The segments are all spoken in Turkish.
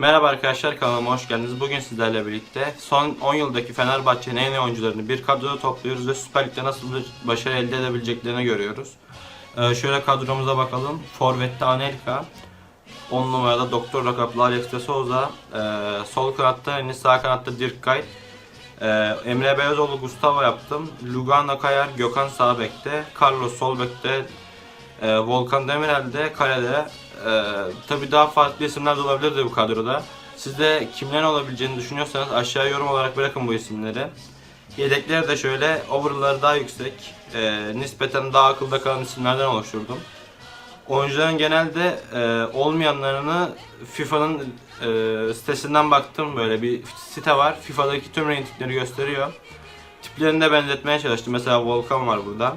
Merhaba arkadaşlar kanalıma hoş geldiniz. Bugün sizlerle birlikte son 10 yıldaki Fenerbahçe'nin en iyi oyuncularını bir kadroda topluyoruz ve Süper Lig'de nasıl bir başarı elde edebileceklerini görüyoruz. Ee, şöyle kadromuza bakalım. Forvet'te Anelka, 10 numarada Doktor Rakaplı Alex de Souza, ee, sol kanatta Enis, sağ kanatta Dirk Kuyt, ee, Emre Beyozoğlu Gustavo yaptım. Lugano Kayar, Gökhan sağ bekte, Carlos sol ee, Volkan Demirel de kalede. Ee, Tabi daha farklı isimler de olabilirdi bu kadroda. Siz de kimlerin olabileceğini düşünüyorsanız aşağıya yorum olarak bırakın bu isimleri. Yedekleri de şöyle overall'ları daha yüksek, ee, nispeten daha akılda kalan isimlerden oluşturdum. Oyuncuların genelde e, olmayanlarını FIFA'nın e, sitesinden baktım böyle bir site var. FIFA'daki tüm ratingleri gösteriyor. Tiplerini de benzetmeye çalıştım. Mesela Volkan var burada.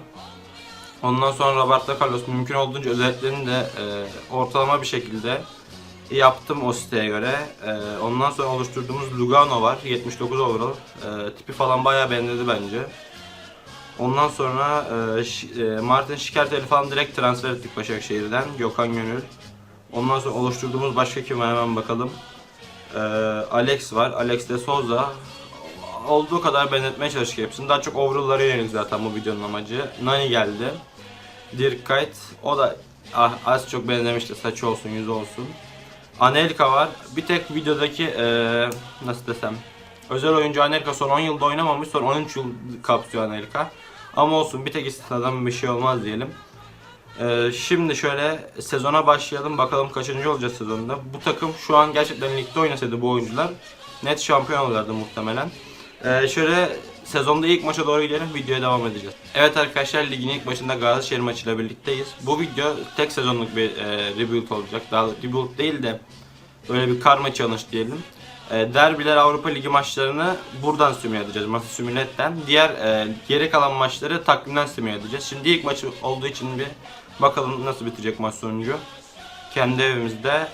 Ondan sonra Roberto Carlos mümkün olduğunca özelliklerini de e, ortalama bir şekilde yaptım o siteye göre. E, ondan sonra oluşturduğumuz Lugano var. 79 overall. E, tipi falan bayağı benzedi bence. Ondan sonra e, e, Martin Şikertel'i falan direkt transfer ettik Başakşehir'den. Gökhan Gönül. Ondan sonra oluşturduğumuz başka kim var hemen bakalım. E, Alex var. Alex de Souza. Olduğu kadar benzetmeye çalıştık hepsini. Daha çok overall'lara yönelik zaten bu videonun amacı. Nani geldi. Dirk Kuyt. O da ah, az çok benzemişti. Saçı olsun, yüzü olsun. Anelka var. Bir tek videodaki eee, nasıl desem özel oyuncu Anelka son 10 yılda oynamamış. Son 13 yıl kapsıyor Anelka. Ama olsun bir tek istisnadan bir şey olmaz diyelim. Eee, şimdi şöyle sezona başlayalım. Bakalım kaçıncı olacağız sezonda. Bu takım şu an gerçekten ligde oynasaydı bu oyuncular net şampiyon olurlardı muhtemelen. Ee, şöyle sezonda ilk maça doğru gidelim videoya devam edeceğiz. Evet arkadaşlar ligin ilk başında Galatasaray maçıyla birlikteyiz. Bu video tek sezonluk bir e, rebuild olacak. Daha rebuild değil de böyle bir karma challenge diyelim. E, derbiler Avrupa Ligi maçlarını buradan simüle edeceğiz. Maçı simületten. Diğer e, geri kalan maçları takvimden simüle edeceğiz. Şimdi ilk maçı olduğu için bir bakalım nasıl bitecek maç sonucu. Kendi evimizde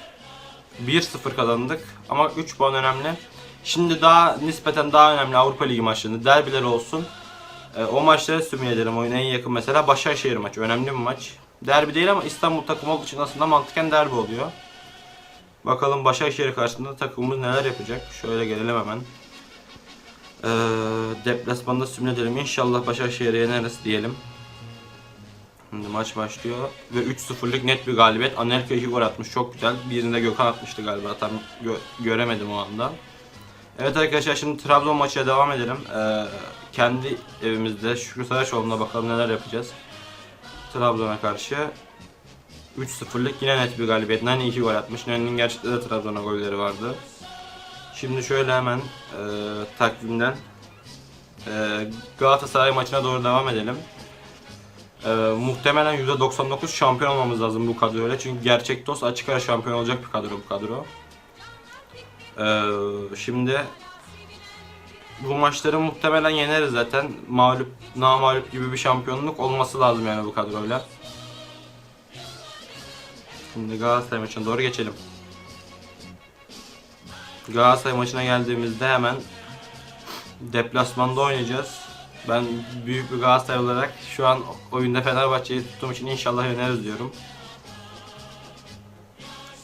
1-0 kazandık ama 3 puan önemli. Şimdi daha nispeten daha önemli Avrupa Ligi maçlarında derbiler olsun. E, o maçları simüle edelim. Oyuna en yakın mesela Başakşehir maçı. Önemli bir maç. Derbi değil ama İstanbul takımı olduğu için aslında mantıken derbi oluyor. Bakalım Başakşehir karşısında takımımız neler yapacak. Şöyle gelelim hemen. E, deplasmanda simüle edelim. İnşallah Başakşehir'i yeneriz diyelim. Şimdi maç başlıyor ve 3-0'lık net bir galibiyet. Anelka 2 gol atmış çok güzel. Birini de Gökhan atmıştı galiba tam gö- göremedim o anda. Evet arkadaşlar şimdi Trabzon maçına devam edelim. Ee, kendi evimizde Şükrü Saraçoğlu'na bakalım neler yapacağız. Trabzon'a karşı 3-0'lık yine net bir galibiyet. Nani 2 gol atmış. Nani'nin gerçekten de Trabzon'a golleri vardı. Şimdi şöyle hemen e, takvimden e, Galatasaray maçına doğru devam edelim. E, muhtemelen %99 şampiyon olmamız lazım bu kadroyla. Çünkü gerçek dost açık ara şampiyon olacak bir kadro bu kadro. Ee, şimdi bu maçları muhtemelen yeneriz zaten. Mağlup, namağlup gibi bir şampiyonluk olması lazım yani bu kadroyla. Şimdi Galatasaray maçına doğru geçelim. Galatasaray maçına geldiğimizde hemen deplasmanda oynayacağız. Ben büyük bir Galatasaray olarak şu an oyunda Fenerbahçe'yi tuttuğum için inşallah yeneriz diyorum.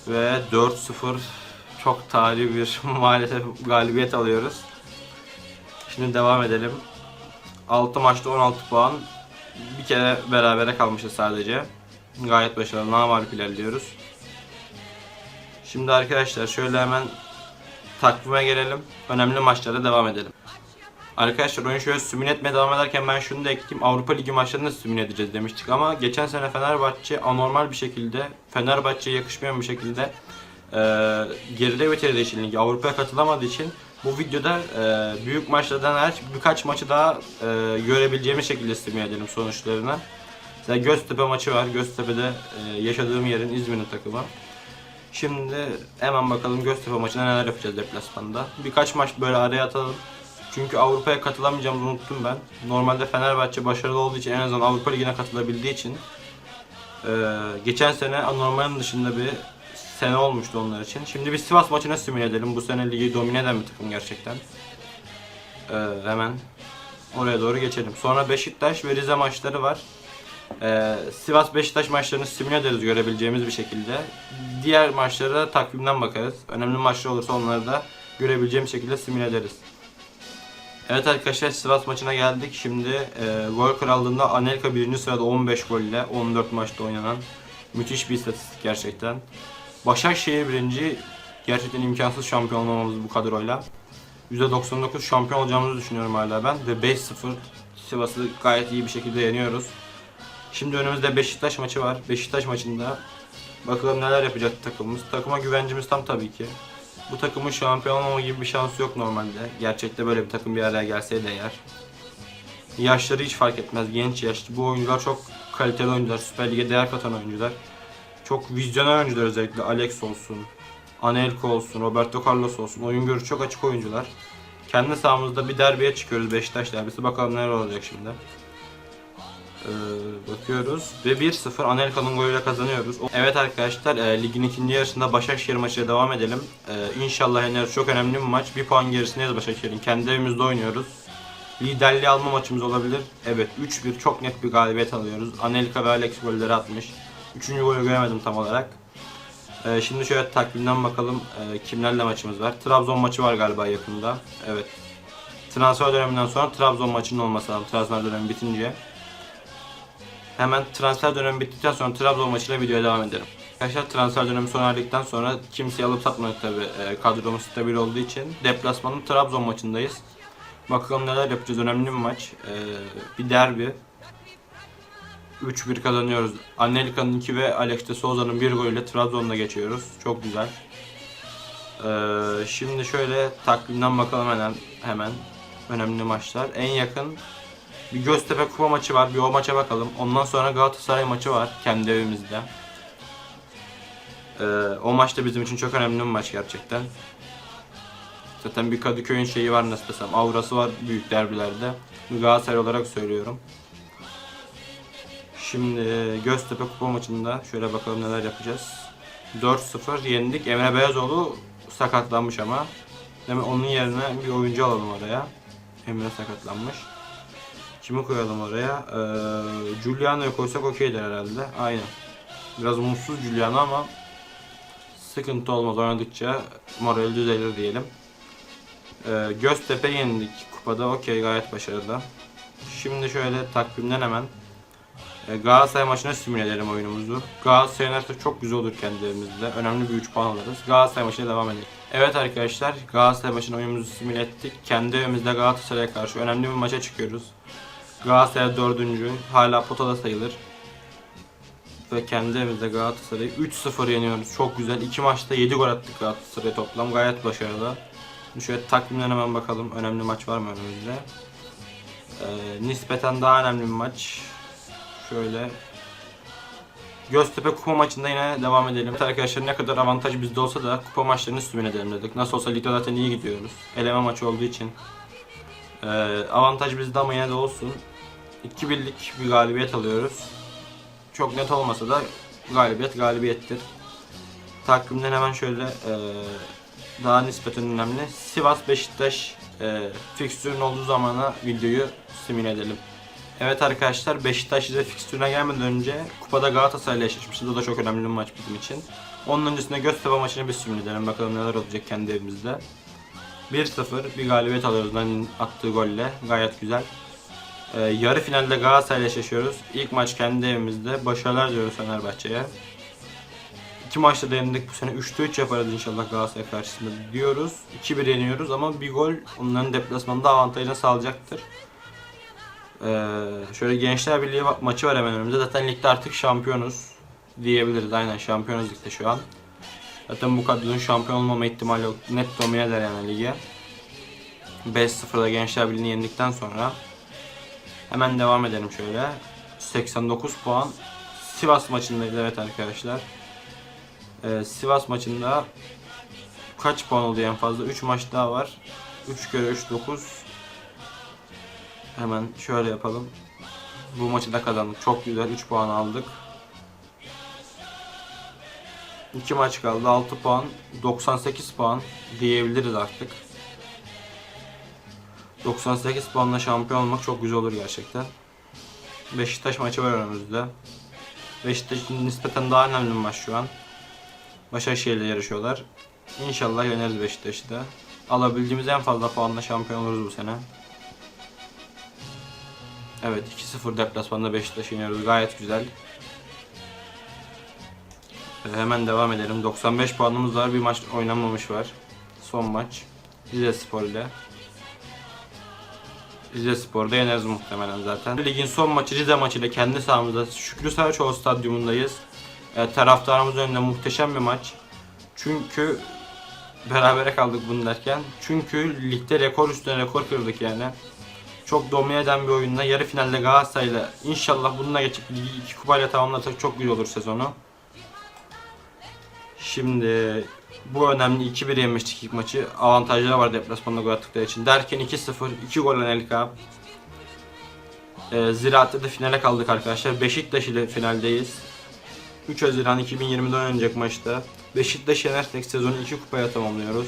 Ve 4-0 çok tarihi bir maalesef galibiyet alıyoruz. Şimdi devam edelim. 6 maçta 16 puan. Bir kere berabere kalmışız sadece. Gayet başarılı. Namalip ilerliyoruz. Şimdi arkadaşlar şöyle hemen takvime gelelim. Önemli maçlara devam edelim. Arkadaşlar oyun şöyle simüle etmeye devam ederken ben şunu da ekleyeyim. Avrupa Ligi maçlarını simüle edeceğiz demiştik ama geçen sene Fenerbahçe anormal bir şekilde Fenerbahçe'ye yakışmayan bir şekilde e, geride bitirdiği için ligi Avrupa'ya katılamadığı için bu videoda e, büyük maçlardan hariç birkaç maçı daha e, görebileceğimiz şekilde simüle edelim sonuçlarını. Mesela Göztepe maçı var. Göztepe'de e, yaşadığım yerin İzmir'in takımı. Şimdi hemen bakalım Göztepe maçında neler yapacağız deplasmanda. Birkaç maç böyle araya atalım. Çünkü Avrupa'ya katılamayacağımızı unuttum ben. Normalde Fenerbahçe başarılı olduğu için en azından Avrupa Ligi'ne katılabildiği için e, geçen sene anormalin dışında bir sene olmuştu onlar için. Şimdi bir Sivas maçına simüle edelim. Bu sene ligi domine eden bir takım gerçekten. E, hemen oraya doğru geçelim. Sonra Beşiktaş ve Rize maçları var. Ee, Sivas Beşiktaş maçlarını simüle ederiz görebileceğimiz bir şekilde. Diğer maçlara takvimden bakarız. Önemli maçlar olursa onları da görebileceğimiz şekilde simüle ederiz. Evet arkadaşlar Sivas maçına geldik. Şimdi e, gol krallığında Anelka birinci sırada 15 golle 14 maçta oynanan müthiş bir istatistik gerçekten. Başakşehir birinci gerçekten imkansız şampiyon olmamız bu kadroyla. %99 şampiyon olacağımızı düşünüyorum hala ben ve 5-0 Sivas'ı gayet iyi bir şekilde yeniyoruz. Şimdi önümüzde Beşiktaş maçı var. Beşiktaş maçında bakalım neler yapacak takımımız. Takıma güvencimiz tam tabii ki. Bu takımın şampiyon olma gibi bir şansı yok normalde. Gerçekte böyle bir takım bir araya gelseydi eğer. Yaşları hiç fark etmez. Genç yaşlı. Bu oyuncular çok kaliteli oyuncular. Süper Lig'e değer katan oyuncular. Çok vizyoner oyuncular özellikle. Alex olsun. Anelka olsun. Roberto Carlos olsun. Oyun görüşü çok açık oyuncular. Kendi sahamızda bir derbiye çıkıyoruz Beşiktaş derbisi. Bakalım neler olacak şimdi. Ee, bakıyoruz ve 1-0 Anelka'nın golüyle kazanıyoruz. Evet arkadaşlar e, ligin ikinci yarısında Başakşehir maçıyla devam edelim. E, inşallah yeneriz. Çok önemli bir maç. Bir puan gerisindeyiz Başakşehir'in. Kendi evimizde oynuyoruz. Liderliği alma maçımız olabilir. Evet 3-1 çok net bir galibiyet alıyoruz. Anelka ve Alex golleri atmış. Üçüncü golü göremedim tam olarak. E, şimdi şöyle takvimden bakalım e, kimlerle maçımız var. Trabzon maçı var galiba yakında. Evet. Transfer döneminden sonra Trabzon maçının olması lazım. Transfer dönemi bitince. Hemen transfer dönemi bittikten sonra Trabzon maçıyla videoya devam edelim. Arkadaşlar transfer dönemi sona erdikten sonra kimseyi alıp satmadık tabi e, kadromuz stabil olduğu için. Deplasmanın Trabzon maçındayız. Bakalım neler yapacağız önemli bir maç. E, bir derbi. 3-1 kazanıyoruz. Anelka'nın 2 ve Alex de Souza'nın 1 golüyle Trabzon'da geçiyoruz. Çok güzel. E, şimdi şöyle takvimden bakalım hemen. hemen. Önemli maçlar. En yakın bir Göztepe kupa maçı var. Bir o maça bakalım. Ondan sonra Galatasaray maçı var kendi evimizde. Ee, o maç da bizim için çok önemli bir maç gerçekten. Zaten bir Kadıköy'ün şeyi var nasıl desem. Aurası var büyük derbilerde. Galatasaray olarak söylüyorum. Şimdi Göztepe kupa maçında şöyle bakalım neler yapacağız. 4-0 yendik. Emre Beyazoğlu sakatlanmış ama. Demek onun yerine bir oyuncu alalım oraya. Emre sakatlanmış. Kimi koyalım oraya? Ee, Giuliano'yu koysak okeydir herhalde. Aynen. Biraz mutsuz Giuliano ama sıkıntı olmaz oynadıkça moral düzelir diyelim. Ee, Göztepe yenildik kupada okey gayet başarılı. Şimdi şöyle takvimden hemen e, Galatasaray maçına simüle edelim oyunumuzu. Galatasaray yenersek çok güzel olur kendi evimizde. Önemli bir 3 puan alırız. Galatasaray maçına devam edelim. Evet arkadaşlar Galatasaray maçına oyunumuzu simüle ettik. Kendi evimizde Galatasaray'a karşı önemli bir maça çıkıyoruz. Galatasaray dördüncü. Hala potada sayılır. Ve kendi evimizde Galatasaray'ı 3-0 yeniyoruz. Çok güzel. İki maçta 7 gol attık Galatasaray'a toplam. Gayet başarılı. Şöyle takvimden hemen bakalım. Önemli maç var mı önümüzde? Ee, nispeten daha önemli bir maç. Şöyle Göztepe kupa maçında yine devam edelim. Arkadaşlar ne kadar avantaj bizde olsa da kupa maçlarını sümün edelim dedik. Nasıl olsa ligde zaten iyi gidiyoruz. Eleme maçı olduğu için. Ee, avantaj bizde ama yine de olsun. 2 birlik bir galibiyet alıyoruz. Çok net olmasa da galibiyet galibiyettir. Takvimden hemen şöyle e, daha nispeten önemli. Sivas Beşiktaş e, fikstürün olduğu zamana videoyu simüle edelim. Evet arkadaşlar Beşiktaş ile fikstürüne gelmeden önce kupada Galatasaray ile eşleşmişiz. O da çok önemli bir maç bizim için. Onun öncesinde Göztepe maçını bir simüle edelim. Bakalım neler olacak kendi evimizde. 1-0 bir galibiyet alıyoruz Nani'nin attığı golle. Gayet güzel. Ee, yarı finalde Galatasaray ile eşleşiyoruz. İlk maç kendi evimizde. Başarılar diliyoruz Fenerbahçe'ye. İki maçta da yenildik. Bu sene 3'te 3 yaparız inşallah Galatasaray karşısında diyoruz. 2-1 yeniyoruz ama bir gol onların deplasmanında avantajını sağlayacaktır. Ee, şöyle Gençler Birliği ma- maçı var hemen önümüzde. Zaten ligde artık şampiyonuz diyebiliriz. Aynen şampiyonuz ligde şu an. Zaten bu kadronun şampiyon olmama ihtimali yok. Net domine eder yani lige. 5-0'da Gençler Birliği'ni yendikten sonra hemen devam edelim şöyle. 89 puan. Sivas maçındaydı evet arkadaşlar. Ee, Sivas maçında kaç puan oldu en fazla? 3 maç daha var. 3 kere 3 9. Hemen şöyle yapalım. Bu maçı da kazandık. Çok güzel 3 puan aldık. 2 maç kaldı. 6 puan. 98 puan diyebiliriz artık. 98 puanla şampiyon olmak çok güzel olur gerçekten. Beşiktaş maçı var önümüzde. Beşiktaş'ın nispeten daha önemli maç şu an. Başakşehir'le yarışıyorlar. İnşallah yeneriz Beşiktaş'ı da. Alabildiğimiz en fazla puanla şampiyon oluruz bu sene. Evet 2-0 deplasmanda Beşiktaş'ı yeniyoruz. Gayet güzel. Ee, hemen devam edelim. 95 puanımız var. Bir maç oynanmamış var. Son maç. Rize Spor ile. Rize Spor'da yeneriz muhtemelen zaten. Ligin son maçı Rize maçıyla kendi sahamızda Şükrü Saraçoğlu stadyumundayız. E, taraftarımız önünde muhteşem bir maç. Çünkü berabere kaldık bunu derken. Çünkü ligde rekor üstüne rekor kırdık yani. Çok domine eden bir oyunla yarı finalde Galatasaray'la inşallah bununla geçip ligi iki kupayla tamamlarsak çok güzel olur sezonu. Şimdi bu önemli 2-1 yenmiştik ilk maçı. Avantajları var deplasmanda gol attıkları için. Derken 2-0, 2 gol El Kab. Ee, Ziraat'ta da finale kaldık arkadaşlar. Beşiktaş ile finaldeyiz. 3 Haziran 2020'de oynanacak maçta. Beşiktaş yenersek sezonu 2 kupaya tamamlıyoruz.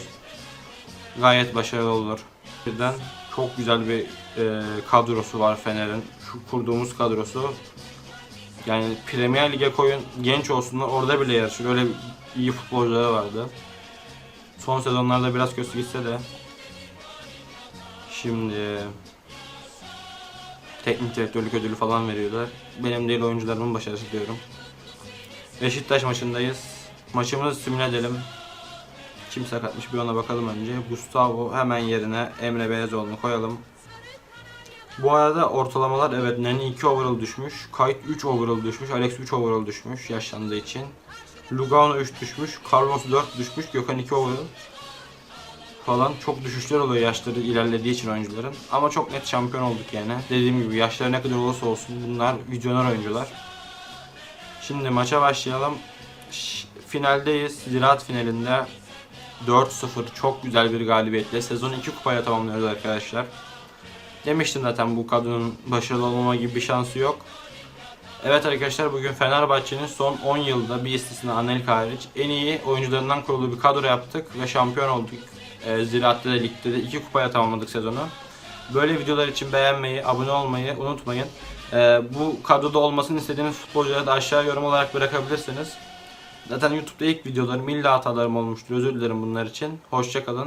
Gayet başarılı olur. Birden çok güzel bir e, kadrosu var Fener'in. Şu kurduğumuz kadrosu. Yani Premier Lig'e koyun genç olsunlar orada bile yarışır. Öyle iyi futbolcuları vardı. Son sezonlarda biraz kötü gitse de. Şimdi teknik direktörlük ödülü falan veriyorlar. Benim değil oyuncularımın başarısı diyorum. Beşiktaş maçındayız. Maçımızı simüle edelim. Kim sakatmış bir ona bakalım önce. Gustavo hemen yerine Emre Belezoğlu'nu koyalım. Bu arada ortalamalar evet Nani 2 overall düşmüş. Kayt 3 overall düşmüş. Alex 3 overall düşmüş yaşlandığı için. Lugano 3 düşmüş. Carlos 4 düşmüş. Gökhan 2 overall falan çok düşüşler oluyor yaşları ilerlediği için oyuncuların. Ama çok net şampiyon olduk yani. Dediğim gibi yaşları ne kadar olursa olsun bunlar vizyoner oyuncular. Şimdi maça başlayalım. Finaldeyiz. Ziraat finalinde 4-0 çok güzel bir galibiyetle sezonu 2 kupaya tamamlıyoruz arkadaşlar. Demiştim zaten bu kadronun başarılı olmama gibi bir şansı yok. Evet arkadaşlar bugün Fenerbahçe'nin son 10 yılda bir istisna Anelka hariç en iyi oyuncularından kurulu bir kadro yaptık ve şampiyon olduk. Ee, Ziraat'ta da ligde de 2 kupaya tamamladık sezonu. Böyle videolar için beğenmeyi, abone olmayı unutmayın. Ee, bu kadroda olmasını istediğiniz futbolcuları da aşağı yorum olarak bırakabilirsiniz. Zaten YouTube'da ilk videolarım illa hatalarım olmuştur. Özür dilerim bunlar için. Hoşçakalın.